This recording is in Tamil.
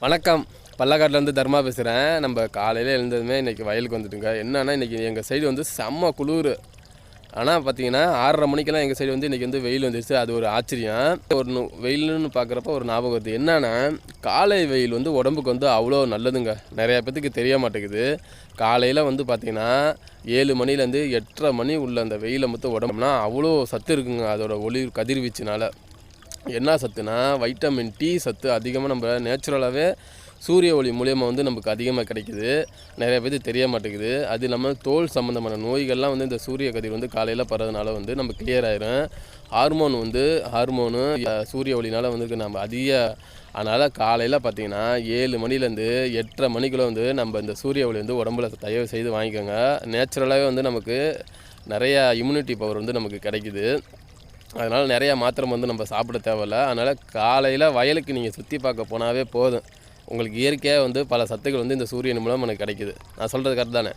வணக்கம். பல்லக்காட்டிலேருந்து தர்மா பேசுகிறேன் நம்ம காலையில் எழுந்ததுமே இன்றைக்கி வயலுக்கு வந்துட்டுங்க. என்னென்னா இன்றைக்கி எங்கள் சைடு வந்து செம்ம குளிர். ஆனால் பார்த்தீங்கன்னா ஆறரை மணிக்கெல்லாம் எங்கள் சைடு வந்து இன்றைக்கி வந்து வெயில் வந்துருச்சு. அது ஒரு ஆச்சரியம். ஒரு நு- வெயில்னு பார்க்குறப்ப ஒரு ஞாபகம் வருது. என்னென்னா காலை வெயில் வந்து உடம்புக்கு வந்து அவ்வளோ நல்லதுங்க. நிறையா பேத்துக்கு தெரிய மாட்டேங்குது. காலையில் வந்து பார்த்திங்கன்னா ஏழு மணிலேருந்து எட்டரை மணி உள்ள அந்த வெயிலை மட்டும் உடம்புனா அவ்வளோ சத்து இருக்குங்க. அதோடய ஒளி கதிர்வீச்சுனால. என்ன சத்துனா வைட்டமின் டி சத்து அதிகமாக நம்ம நேச்சுரலாகவே சூரிய ஒளி மூலியமாக வந்து நமக்கு அதிகமாக கிடைக்குது. நிறைய பேர் தெரிய மாட்டேங்குது. அது இல்லாமல் தோல் சம்மந்தமான நோய்கள்லாம் வந்து இந்த சூரிய கதிர் வந்து காலையில் படுறதுனால வந்து நம்ம கிளியர் ஆயிரும். ஹார்மோன் வந்து ஹார்மோனு சூரிய ஒளினால் வந்து நம்ம அதிக அதனால் காலையில் பார்த்தீங்கன்னா ஏழு மணிலேருந்து எட்டரை மணிக்குள்ளே வந்து நம்ம இந்த சூரிய ஒளி வந்து உடம்புல தயவு செய்து வாங்கிக்கோங்க. நேச்சுரலாகவே வந்து நமக்கு நிறையா இம்யூனிட்டி பவர் வந்து நமக்கு கிடைக்குது. அதனால் நிறையா மாத்திரம் வந்து நம்ம சாப்பிட தேவையில்ல. அதனால் காலையில் வயலுக்கு நீங்கள் சுற்றி பார்க்க போனாவே போதும். உங்களுக்கு இயற்கையாக வந்து பல சத்துக்கள் வந்து இந்த சூரியன் மூலம் எனக்கு கிடைக்குது. நான் சொல்கிறது கரெக்ட் தானே?